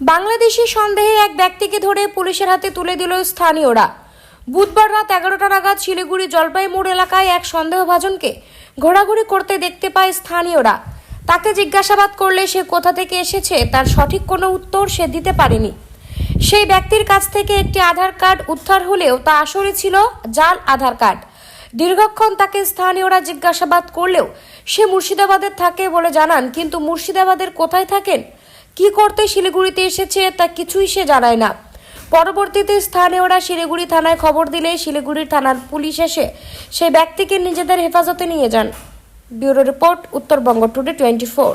বাংলাদেশি সন্দেহে এক ব্যক্তিকে ধরে পুলিশের হাতে তুলে দিল স্থানীয়রা। বুধবার রাত এগারোটা নাগাদ শিলিগুড়ি জলপাই মোড় এলাকায় এক সন্দেহভাজনকে ঘোরাঘুরি করতে দেখতে পায় স্থানীয়রা। তাকে জিজ্ঞাসাবাদ করলে সে কোথা থেকে এসেছে, তার সঠিক কোনো উত্তর সে দিতে পারেনি। সেই ব্যক্তির কাছ থেকে একটি আধার কার্ড উদ্ধার হলেও তা আসলে ছিল জাল আধার কার্ড। দীর্ঘক্ষণ তাকে স্থানীয়রা জিজ্ঞাসাবাদ করলেও সে মুর্শিদাবাদের থাকে বলে জানান, কিন্তু মুর্শিদাবাদের কোথায় থাকেন কি করতে শিলিগুড়িতে এসেছে তা কিছুই সে জানায় না। পরবর্তীতে স্থানীয়রা শিলিগুড়ি থানায় খবর দিলে শিলিগুড়ির থানার পুলিশ এসে সেই ব্যক্তিকে নিজেদের হেফাজতে নিয়ে যান। Bureau report, Uttarbanga today twenty four.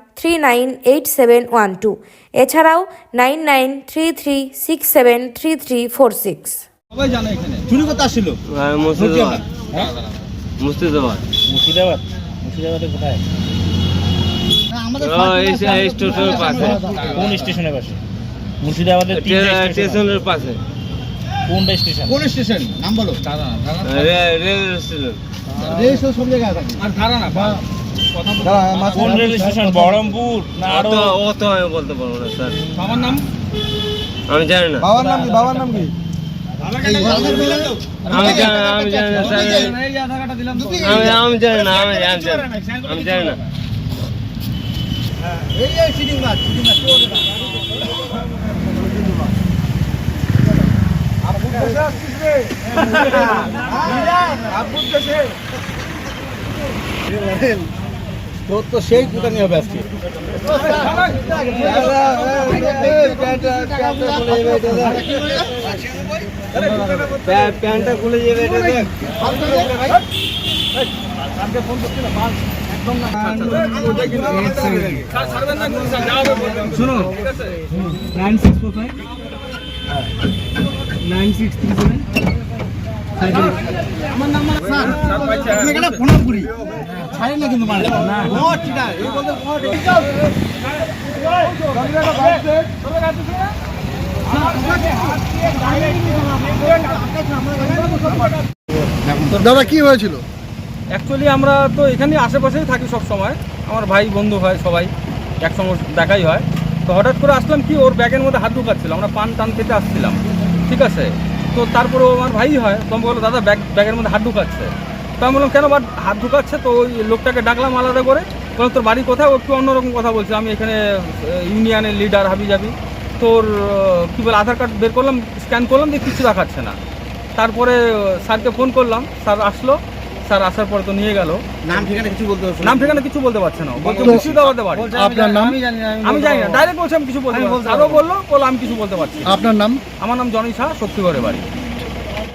three nine eight seven one two এছাড়াও nine nine three three six seven three three four six সবাই জানে এখানে। চুরি করতে আসছিল? মুর্শিদাবাদ। কোথায়? এই স্টেশনের পাশে। কোন স্টেশনের পাশে? মুর্শিদাবাদের স্টেশন। স্টেশনের পাশে। কোনটা স্টেশন? কোন স্টেশন? নাম বলো। রেল স্টেশন রেল সব জায়গায় থাকে। আর ধারা না কোন রেল স্টেশন? বহরমপুর না আরও? অত অত আমি বলতে পারব না স্যার। বাবার নাম আমি জানি না। বাবার নাম কি? বাবার নাম কি? আমি জানি না আমি জানি না স্যার। আমি আমি জানি না আমি আমি জানি না। আমি জানি না। এই এই সিটিং বাস সিটিং বাস তোর তো সেই কুটানি আজকে। প্যা- প্যান্টটা খুলে যাবে, এটা দেখ। শোনো nine six four five. Nine six three seven. দাদা, কি হয়েছিল? অ্যাকচুয়ালি আমরা তো এখানে আশেপাশেই থাকি সব সময়। আমার ভাই, বন্ধু হয় সবাই, একসঙ্গে দেখাই হয়। তো হঠাৎ করে আসলাম কি, ওর ব্যাগের মধ্যে হাত ঢুকাচ্ছিল। আমরা পান টান খেতে আসছিলাম। ঠিক আছে? তো তারপরে আমার ভাই হয়, তো আমি বলল দাদা, ব্যাগ, ব্যাগের মধ্যে হাত ঢুকাচ্ছে। তো আমি বললাম, কেন বা, হাত ঢুকাচ্ছে? তো ওই লোকটাকে ডাকলাম আলাদা করে। বললাম, তোর বাড়ি কোথায়? ও একটু অন্যরকম কথা বলছে আমি এখানে ইউনিয়নের লিডার হাবি যাবি তোর, কী বলে, আধার কার্ড বের করলাম স্ক্যান করলাম, দিয়ে কিছু দেখাচ্ছে না। তারপরে, স্যারকে ফোন করলাম, স্যার আসলো। স্যার আসার পর তো নিয়ে গেল। নাম ঠিকানা কিছু বলতে হবে নাম ঠিকানা কিছু বলতে পারছে না বলছে মুর্শিদাবাদে বাড়ি আপনার নাম? আমি জানি না ডাইরেক্ট বলছে আমি কিছু বলতে পারছি। আরও বলল বলল আমি কিছু বলতে পারছি না। আপনার নাম? আমার নাম জনি শাহ শক্তিগড়ে বাড়ি।